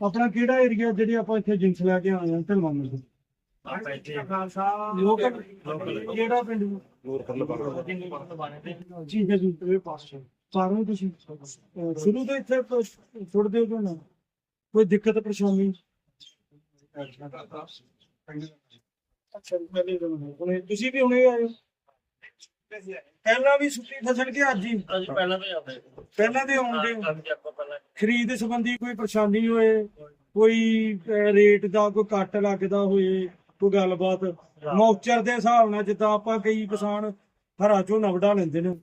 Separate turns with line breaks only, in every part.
ਆਪਣਾ ਕਿਹੜਾ ਏਰੀਆ ਜਿਹੜੇ ਆਪਾਂ ਇੱਥੇ ਜਿੰਸ ਲੈ ਕੇ ਆਏ ਆ ਢਲਵਾ ਮੰਡੀ ਲੋਕਲ ਕਿਹੜਾ ਪਿੰਡ? ਜੀ ਜੀ ਜੀ ਇਹ ਪਾਸ ਸਾਰਿਆਂ ਤੁਸੀਂ ਅਹ ਸ਼ੁਰੂ ਤੋਂ ਇੱਥੇ ਪ- ਛੁੱਟਦੇ ਹੋ ਕਿਉਂ ਨਾ ਕੋਈ ਦਿੱਕਤ ਪਰੇਸ਼ਾਨੀ? ਅੱਛਾ ਦਿਨ ਹੋਏ। ਹੁਣੇ ਤੁਸੀਂ ਵੀ ਹੁਣੇ ਆਏ ਹੋ? ਪਹਿਲਾਂ ਵੀ ਸੁੱਕੀ ਫਸਲ ਕੇ ਅੱਜ ਹੀ?
ਅਸੀਂ ਪਹਿਲਾਂ ਤਾਂ ਜਾਂਦੇ
ਪਹਿਲਾਂ ਦੇ ਆਉਂਦੇ ਹੋ
ਅਸੀਂ ਆਪਾਂ ਪਹਿਲਾਂ
ਖਰੀਦ ਸੰਬੰਧੀ ਕੋਈ ਪਰੇਸ਼ਾਨੀ ਹੋਏ? ਕੋਈ ਅਹ, ਰੇਟ ਦਾ ਕੋਈ ਕੱਟ ਲੱਗਦਾ ਹੋਏ? ਕੋਈ ਗੱਲਬਾਤ? ਮੌਚਰ ਦੇ ਹਿਸਾਬ ਨਾਲ ਜਿੱਦਾਂ ਆਪਾਂ ਕਈ ਕਿਸਾਨ ਹਰਾ ਝੋਨਾ ਵਢਾ ਲੈਂਦੇ ਨੇ।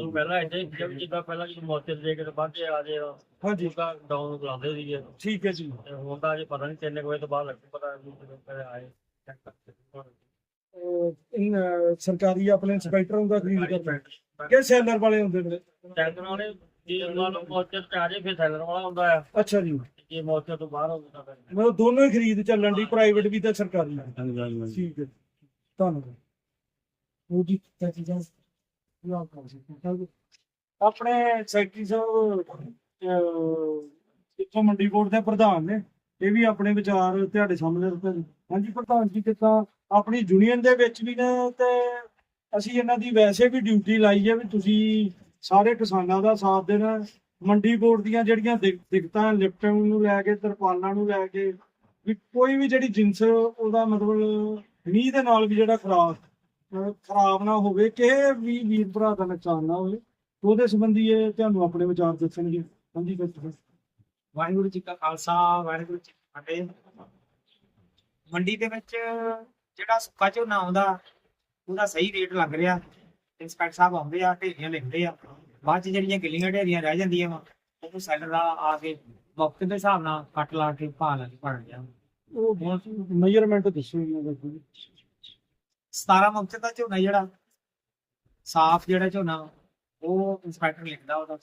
ਉਹ ਪਹਿਲਾਂ ਇੱਥੇ ਜਦ ਜਿੱਦਾਂ ਪਹਿਲਾਂ ਜਦੋਂ ਮੌਕੇ ਤੇ ਕੇ ਬਾਅਦ ਚ ਆ ਜੇ
ਹਾਂਜੀ।
ਉਹਦਾ ਡਾਊਨ ਕਰਾਉਂਦੇ ਸੀਗੇ।
ਠੀਕ ਹੈ ਜੀ।
ਤੇ ਹੁਣ ਤਾਂ ਅਜੇ ਪਤਾ ਨਹੀਂ ਤਿੰਨ ਕੁ ਵਜੇ ਤੋਂ ਬਾਅਦ ਲੱਗੂ ਪਤਾ ਨਹੀਂ ਜਦੋਂ ਪਹਿਲੇ ਆਏ। ਚੈੱਕ ਕਰਦੇ
ਅਹ, ਇਨ, ਸਰਕਾਰੀ ਆਪਣੇ ਇੰਸਪੈਕਟਰ ਹੁੰਦਾ ਖਰੀਦ ਕਰਦੇ ਕਿ ਸੈਲਰ ਵਾਲੇ ਹੁੰਦੇ ਨੇ?
ਟੈਂਕਰ ਵਾਲੇ ਜੇ ਮੰਨ ਲਓ ਤੇ ਆ ਜੇ ਫਿਰ ਸੈਲਰ ਵਾਲਾ ਹੁੰਦਾ ਆ।
ਅੱਛਾ ਜੀ।
ਜੇ ਮੌਕੇ ਤੋਂ ਬਾਹਰ ਹੁੰਦਾ ਤਾਂ ਫਿਰ।
ਮਤਲਬ ਦੋਨੋਂ ਹੀ ਖਰੀਦ ਚੱਲਣ ਦੀ ਪ੍ਰਾਈਵੇਟ ਵੀ ਤੇ ਸਰਕਾਰੀ ਵੀ। ਠੀਕ ਹੈ। ਧੰਨਵਾਦ। ਉਹ ਜੀ ਤਾਂ ਚੀਜ਼ਾਂ ਯਾਦ ਕਰ ਸਕਦੇ ਆਪਣੇ ਸੈਕਟਰੀ ਸਾਹਿਬ ਇੱਥੋਂ ਮੰਡੀ ਬੋਰਡ ਦੇ ਪ੍ਰਧਾਨ ਨੇ। ਇਹ ਵੀ ਆਪਣੇ ਵਿਚਾਰ ਤੁਹਾਡੇ ਸਾਹਮਣੇ ਰੱਖਦੇ ਨੇ। ਹਾਂਜੀ ਪ੍ਰਧਾਨ ਜੀ ਕਿੱਦਾਂ ਆਪਣੀ ਯੂਨੀਅਨ ਦੇ ਵਿੱਚ ਵੀ ਨੇ ਤੇ ਅਸੀਂ ਇਹਨਾਂ ਦੀ ਵੈਸੇ ਵੀ ਡਿਊਟੀ ਲਾਈ ਹੈ ਵੀ ਤੁਸੀਂ ਸਾਰੇ ਕਿਸਾਨਾਂ ਦਾ ਸਾਥ ਦੇਣਾ। ਮੰਡੀ ਬੋਰਡ ਦੀਆਂ ਜਿਹੜੀਆਂ ਦਿੱਕਤਾਂ ਲਿਫਟਿੰਗ ਨੂੰ ਲੈ ਕੇ, ਤਰਪਾਲਾਂ ਨੂੰ ਲੈ ਕੇ, ਵੀ ਕੋਈ ਵੀ ਜਿਹੜੀ ਜਿੰਸ ਉਹਦਾ ਮਤਲਬ ਮੀਂਹ ਦੇ ਨਾਲ ਵੀ ਜਿਹੜਾ ਖਰਾਬ ਖਰਾਬ ਨਾ ਹੋਵੇ, ਕਿਸੇ ਵੀ ਵੀਰ ਭਰਾ ਦਾ ਨੁਕਸਾਨ ਨਾ ਹੋਵੇ, ਉਹਦੇ ਸੰਬੰਧੀ ਇਹ ਤੁਹਾਨੂੰ ਆਪਣੇ ਵਿਚਾਰ ਦੱਸਣਗੇ। ਹਾਂਜੀ ਫਿਰ
ਵਾਹਿਗੁਰੂ ਜੀ ਕਾ ਖਾਲਸਾ ਵਾਹਿਗੁਰੂ ਜੀ ਕੀ ਫਤਿਹ। ਮੰਡੀ ਦੇ ਵਿੱਚ ਜਿਹੜਾ ਸੁੱਕਾ ਝੋਨਾ ਆਉਂਦਾ ਉਹਦਾ ਸਹੀ ਰੇਟ ਲੱਗ ਰਿਹਾ। ਇੰਸਪੈਕਟਰ ਸਾਹਿਬ ਆਉਂਦੇ ਆ ਢੇਰੀਆਂ ਲਿਖਦੇ ਆ। ਬਾਅਦ ਚ ਜਿਹੜੀਆਂ ਗਿੱਲੀਆਂ ਢੇਰੀਆਂ ਰਹਿ ਜਾਂਦੀਆਂ ਵਾ ਉਹਨੂੰ ਸੈਲਰ ਆ ਆ ਕੇ ਮੌਕੇ ਦੇ ਹਿਸਾਬ ਨਾਲ ਕੱਟ ਲਾ ਕੇ ਭਾਅ ਲਾ ਕੇ ਭਰ ਗਿਆ
ਉਹ ਮੈਜ਼ਰਮੈਂਟ ਦੱਸੋ ਇਹਨਾਂ ਦਾ ਕੋਈ
17 ਮੌਕੇ ਦਾ ਝੋਨਾ ਜਿਹੜਾ ਸਾਫ਼ ਜਿਹੜਾ ਝੋਨਾ ਉਹ ਇੰਸਪੈਕਟਰ ਲਿਖਦਾ ਉਹਦਾ।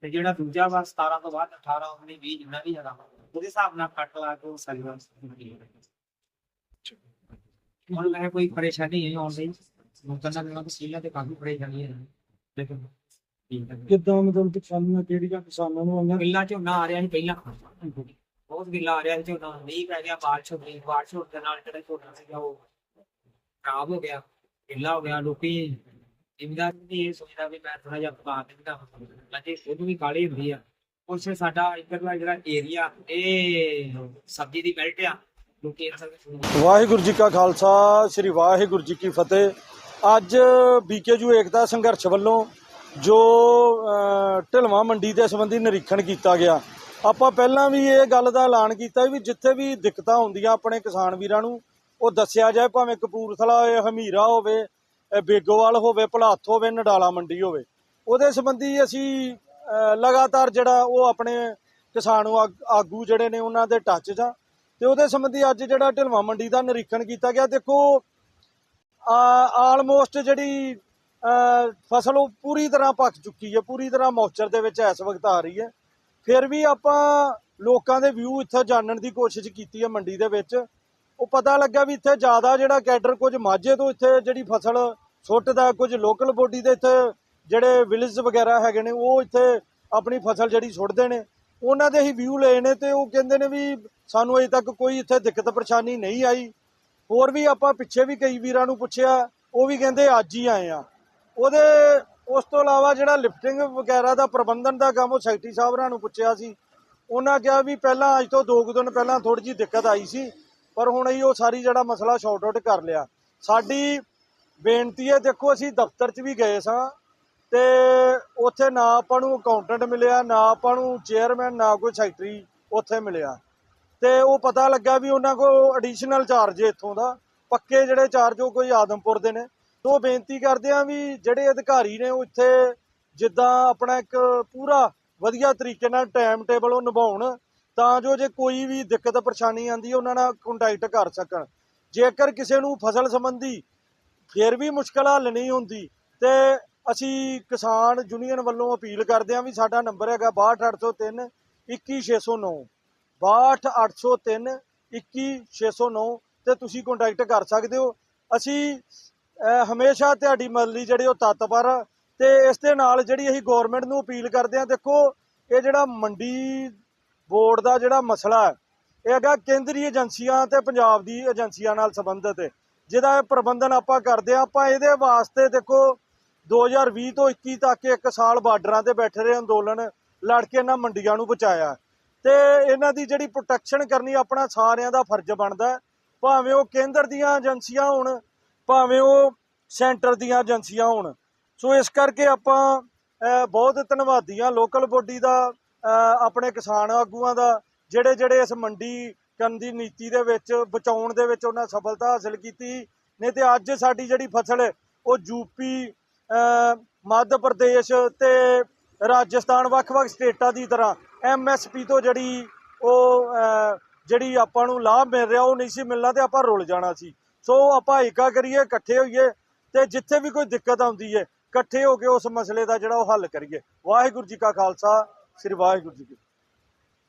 ਤੇ ਜਿਹੜਾ ਦੂਜਾ ਵਾ 17 ਤੋਂ ਬਾਅਦ 18 19 20 ਜਿੰਨਾ ਵੀ ਹੈਗਾ ਉਹਦੇ ਹਿਸਾਬ ਨਾਲ ਕੱਟ ਲਾ ਕੇ ਉਹ ਸੈਲਰ ਹੁਣ ਮੈਂ ਕੋਈ ਪਰੇਸ਼ਾਨੀ ਨਹੀਂ ਆਉਂਦੀ ਲੋਕਾਂ ਦਾ ਨਾਲ ਸੀਲਾ ਤੇ ਕਾਫੀ ਪਰੇਸ਼ਾਨੀ ਹੈ। ਲੇਕਿਨ ਹੈ।
ਕਿੱਦਾਂ ਮਤਲਬ ਕਿਸਾਨਾਂ ਕਿਹੜੀਆਂ ਕਿਸਾਨਾਂ ਨੂੰ ਆਈਆਂ
ਗਿੱਲਾ ਝੋਨਾ ਆ ਰਿਹਾ ਸੀ ਪਹਿਲਾਂ। ਬਹੁਤ ਗਿੱਲਾ ਆ ਰਿਹਾ ਸੀ ਝੋਨਾ। ਨਹੀਂ ਪੈ ਗਿਆ ਬਾਰਿਸ਼ ਹੋ ਗਈ। ਬਾਰਿਸ਼ ਹੋਣ ਦੇ ਨਾਲ ਜਿਹੜਾ ਝੋਨਾ ਸੀਗਾ ਉਹ ਖਰਾਬ ਹੋ ਗਿਆ ਗਿੱਲਾ ਹੋ ਗਿਆ। ਲੋਕੀ ਜਿੰਦਾ ਵੀ ਇਹ ਸੋਚਦਾ ਵੀ ਮੈਂ ਥੋੜਾ ਜਿਹਾ ਪਕਾ ਦਿੰਦਾ ਲੱਗੇ ਉਹਨੂੰ ਵੀ ਕਾਲੀ ਹੁੰਦੀ ਆ। ਉਸ ਸਾਡਾ ਇੱਧਰਲਾ ਜਿਹੜਾ ਏਰੀਆ ਇਹ ਸਬਜ਼ੀ ਦੀ ਬੈਲਟ ਆ
ਵਾਹਿਗੁਰੂ ਜੀ ਕਾ ਖਾਲਸਾ ਸ੍ਰੀ ਵਾਹਿਗੁਰੂ ਜੀ ਕੀ ਫਤਿਹ। ਅੱਜ ਬੀਕੇਯੂ ਏਕਤਾ ਸੰਘਰਸ਼ ਵੱਲੋਂ ਜੋ ਅਹ, ਮੰਡੀ ਦੇ ਸੰਬੰਧੀ ਨਿਰੀਖਣ ਕੀਤਾ ਗਿਆ ਆਪਾਂ ਪਹਿਲਾਂ ਵੀ ਇਹ ਗੱਲ ਦਾ ਐਲਾਨ ਕੀਤਾ ਵੀ ਜਿੱਥੇ ਵੀ ਦਿੱਕਤਾਂ ਹੁੰਦੀਆਂ ਆਪਣੇ ਕਿਸਾਨ ਵੀਰਾਂ ਨੂੰ ਉਹ ਦੱਸਿਆ ਜਾਏ ਭਾਵੇਂ ਕਪੂਰਥਲਾ ਹੋਵੇ ਹਮੀਰਾ ਹੋਵੇ ਬੇਗੋਵਾਲ ਹੋਵੇ, ਭਲਾਥ ਹੋਵੇ, ਨਡਾਲਾ ਮੰਡੀ ਹੋਵੇ, ਉਹਦੇ ਸੰਬੰਧੀ ਅਸੀਂ ਲਗਾਤਾਰ ਜਿਹੜਾ ਉਹ ਆਪਣੇ ਕਿਸਾਨ ਆਗ- ਆਗੂ ਜਿਹੜੇ ਨੇ ਉਹਨਾਂ ਦੇ ਟੱਚ 'ਚ ਆ ਤੇ ਉਹਦੇ ਸੰਬੰਧੀ ਅੱਜ ਜਿਹੜਾ ਢਿਲਵਾਂ ਮੰਡੀ ਦਾ ਨਿਰੀਖਣ ਕੀਤਾ ਗਿਆ, ਦੇਖੋ ਆਲਮੋਸਟ ਜਿਹੜੀ ਫਸਲ ਉਹ ਪੂਰੀ ਤਰ੍ਹਾਂ ਪੱਕ ਚੁੱਕੀ ਹੈ, ਪੂਰੀ ਤਰ੍ਹਾਂ ਮੌਚਰ ਦੇ ਵਿੱਚ ਇਸ ਵਕਤ ਆ ਰਹੀ ਹੈ। ਫਿਰ ਵੀ ਆਪਾਂ ਲੋਕਾਂ ਦੇ ਵਿਊ ਇੱਥੇ ਜਾਣਨ ਦੀ ਕੋਸ਼ਿਸ਼ ਕੀਤੀ ਹੈ ਮੰਡੀ ਦੇ ਵਿੱਚ। ਉਹ ਪਤਾ ਲੱਗਾ ਵੀ ਇੱਥੇ ਜ਼ਿਆਦਾ ਜਿਹੜਾ ਕੈਡਰ ਕੁਝ ਮਾਝੇ ਤੋਂ ਇੱਥੇ ਜਿਹੜੀ ਫਸਲ ਸੁੱਟਦਾ ਕੁਝ ਲੋਕਲ ਬੋਡੀ ਦੇ ਇੱਥੇ ਜਿਹੜੇ ਵਿਲੇਜ ਵਗੈਰਾ ਹੈਗੇ ਨੇ, ਉਹ ਇੱਥੇ ਆਪਣੀ ਫਸਲ ਜਿਹੜੀ ਸੁੱਟਦੇ ਨੇ। ਉਹਨਾਂ ਦੇ ਹੀ ਵਿਊ ਲਏ ਨੇ ਤੇ ਉਹ ਕਹਿੰਦੇ ਨੇ ਵੀ ਸਾਨੂੰ ਅਜੇ ਤੱਕ ਕੋਈ ਇੱਥੇ ਦਿੱਕਤ ਪਰੇਸ਼ਾਨੀ ਨਹੀਂ ਆਈ। ਹੋਰ ਵੀ ਆਪਾਂ ਪਿੱਛੇ ਵੀ ਕਈ ਵੀਰਾਂ ਨੂੰ ਪੁੱਛਿਆ, ਉਹ ਵੀ ਕਹਿੰਦੇ ਅੱਜ ਹੀ ਆਏ ਆ। ਉਹਦੇ ਉਸ ਤੋਂ ਇਲਾਵਾ ਜਿਹੜਾ ਲਿਫਟਿੰਗ ਵਗੈਰਾ ਦਾ ਪ੍ਰਬੰਧਨ ਦਾ ਕੰਮ ਉਹ ਸੈਕਟਰੀ ਸਾਹਿਬ ਹੋਰਾਂ ਨੂੰ ਪੁੱਛਿਆ ਸੀ। ਉਹਨਾਂ ਕਿਹਾ ਵੀ ਪਹਿਲਾਂ ਅੱਜ ਤੋਂ ਦੋ ਕੁ ਦਿਨ ਪਹਿਲਾਂ ਥੋੜੀ ਜਿਹੀ ਦਿੱਕਤ ਆਈ ਸੀ, ਪਰ ਹੁਣ ਅਸੀਂ ਉਹ ਸਾਰੀ ਜਿਹੜਾ ਮਸਲਾ ਸ਼ਾਰਟ ਆਊਟ ਕਰ ਲਿਆ। ਸਾਡੀ ਬੇਨਤੀ ਹੈ, ਦੇਖੋ ਅਸੀਂ ਦਫ਼ਤਰ 'ਚ ਵੀ ਗਏ ਸਾਂ ਤੇ ਉੱਥੇ ਨਾ ਆਪਾਂ ਨੂੰ ਅਕਾਊਂਟੈਂਟ ਮਿਲਿਆ, ਨਾ ਆਪਾਂ ਨੂੰ ਚੇਅਰਮੈਨ ਨਾ ਕੋਈ ਸੈਕਟਰੀ ਉੱਥੇ ਮਿਲਿਆ। ਤੇ ਉਹ ਪਤਾ ਲੱਗਾ ਵੀ ਉਹਨਾਂ ਕੋਲ ਐਡੀਸ਼ਨਲ ਚਾਰਜ ਇੱਥੋਂ ਦਾ। ਪੱਕੇ ਜਿਹੜੇ ਚਾਰਜ ਉਹ ਕੋਈ ਆਦਮਪੁਰ ਦੇ ਨੇ। ਤੋਂ ਬੇਨਤੀ ਕਰਦੇ ਆ ਵੀ ਜਿਹੜੇ ਅਧਿਕਾਰੀ ਨੇ ਉਹ ਇੱਥੇ ਜਿੱਦਾਂ ਆਪਣਾ ਇੱਕ ਪੂਰਾ ਵਧੀਆ ਤਰੀਕੇ ਨਾਲ ਟਾਈਮ ਟੇਬਲ ਉਹ ਨਿਭਾਉਣ, ਤਾਂ ਜੋ ਜੇ ਕੋਈ ਵੀ ਦਿੱਕਤ ਪਰੇਸ਼ਾਨੀ ਆਂਦੀ ਉਹਨਾਂ ਨਾਲ ਕੰਟੈਕਟ ਕਰ ਸਕਣ। ਜੇਕਰ ਕਿਸੇ ਨੂੰ ਫਸਲ ਸੰਬੰਧੀ ਫਿਰ ਵੀ ਮੁਸ਼ਕਲ ਹੱਲ ਨਹੀਂ ਹੁੰਦੀ। ਤੇ ਅਸੀਂ ਕਿਸਾਨ ਯੂਨੀਅਨ ਵੱਲੋਂ ਅਪੀਲ ਕਰਦੇ ਹਾਂ ਵੀ ਸਾਡਾ ਨੰਬਰ ਹੈਗਾ 62803 21609 62803 21609 ਤੇ ਤੁਸੀਂ ਕੰਟੈਕਟ ਕਰ ਸਕਦੇ ਹੋ। ਅਸੀਂ ਹਮੇਸ਼ਾ ਤੁਹਾਡੀ ਮਦਦ ਲਈ ਜਿਹੜੇ ਉਹ ਤਤਪਰ ਆ ਤੇ ਇਸ ਦੇ ਨਾਲ ਜਿਹੜੀ ਅਸੀਂ ਗਵਰਨਮੈਂਟ ਨੂੰ ਅਪੀਲ ਕਰਦੇ ਹਾਂ, ਦੇਖੋ, ਇਹ ਜਿਹੜਾ ਮੰਡੀ ਬੋਰਡ ਦਾ ਜਿਹੜਾ ਮਸਲਾ ਹੈ, ਇਹ ਹੈਗਾ ਕੇਂਦਰੀ ਏਜੰਸੀਆਂ ਤੇ ਪੰਜਾਬ ਦੀ ਏਜੰਸੀਆਂ ਨਾਲ ਸੰਬੰਧਿਤ ਹੈ। ਜਿਹਦਾ ਇਹ ਪ੍ਰਬੰਧਨ ਆਪਾਂ ਕਰਦੇ ਹਾਂ, ਆਪਾਂ ਇਹਦੇ ਵਾਸਤੇ ਦੇਖੋ 2020 ਤੋਂ 21 ਤੱਕ ਇੱਕ ਸਾਲ ਬਾਰਡਰਾਂ ਤੇ ਬੈਠੇ ਰਹੇ ਅੰਦੋਲਨ, ਲੜ ਕੇ ਇਹਨਾਂ ਮੰਡੀਆਂ ਨੂੰ ਬਚਾਇਆ। ਤੇ ਇਹਨਾਂ ਦੀ ਜਿਹੜੀ ਪ੍ਰੋਟੈਕਸ਼ਨ ਕਰਨੀ ਆਪਣਾ ਸਾਰਿਆਂ ਦਾ ਫਰਜ਼ ਬਣਦਾ ਭਾਵੇਂ ਉਹ ਕੇਂਦਰ ਦੀਆਂ ਏਜੰਸੀਆਂ ਹੋਣ, ਭਾਵੇਂ ਉਹ ਸੈਂਟਰ ਦੀਆਂ ਏਜੰਸੀਆਂ ਹੋਣ। ਸੋ ਇਸ ਕਰਕੇ ਆਪਾਂ ਬਹੁਤ ਧੰਨਵਾਦੀ ਹਾਂ ਲੋਕਲ ਬੋਡੀ ਦਾ ਆਪਣੇ ਕਿਸਾਨ ਆਗੂਆਂ ਦਾ ਜਿਹੜੇ ਜਿਹੜੇ ਇਸ ਮੰਡੀ ਕਰਨ ਦੀ ਨੀਤੀ ਦੇ ਵਿੱਚ ਬਚਾਉਣ ਦੇ ਵਿੱਚ ਉਹਨਾਂ ਸਫਲਤਾ ਹਾਸਲ ਕੀਤੀ। ਨਹੀਂ ਤੇ ਅੱਜ ਸਾਡੀ ਜਿਹੜੀ ਫਸਲ ਹੈ ਉਹ ਯੂਪੀ ਅਹ, ਮੱਧ ਪ੍ਰਦੇਸ਼ ਤੇ ਰਾਜਸਥਾਨ ਵੱਖ-ਵੱਖ ਸਟੇਟਾਂ ਦੀ ਤਰ੍ਹਾਂ ਐਮਐਸਪੀ ਤੋਂ ਜਿਹੜੀ ਉਹ ਜਿਹੜੀ ਆਪਾਂ ਨੂੰ ਲਾਭ ਮਿਲ ਰਿਹਾ ਉਹ ਨਹੀਂ ਸੀ ਮਿਲਣਾ ਤੇ ਆਪਾਂ ਰੁਲ ਜਾਣਾ ਸੀ। ਸੋ ਆਪਾਂ ਏਕਾ ਕਰੀਏ ਇਕੱਠੇ ਹੋਈਏ ਤੇ ਜਿੱਥੇ ਵੀ ਕੋਈ ਦਿੱਕਤ ਆਉਂਦੀ ਹੈ ਇਕੱਠੇ ਹੋ ਕੇ ਉਸ ਮਸਲੇ ਦਾ ਜਿਹੜਾ ਉਹ ਹੱਲ ਕਰੀਏ। ਵਾਹਿਗੁਰੂ ਜੀ ਕਾ ਖਾਲਸਾ ਸ੍ਰੀ ਵਾਹਿਗੁਰੂ ਜੀ ਕੀ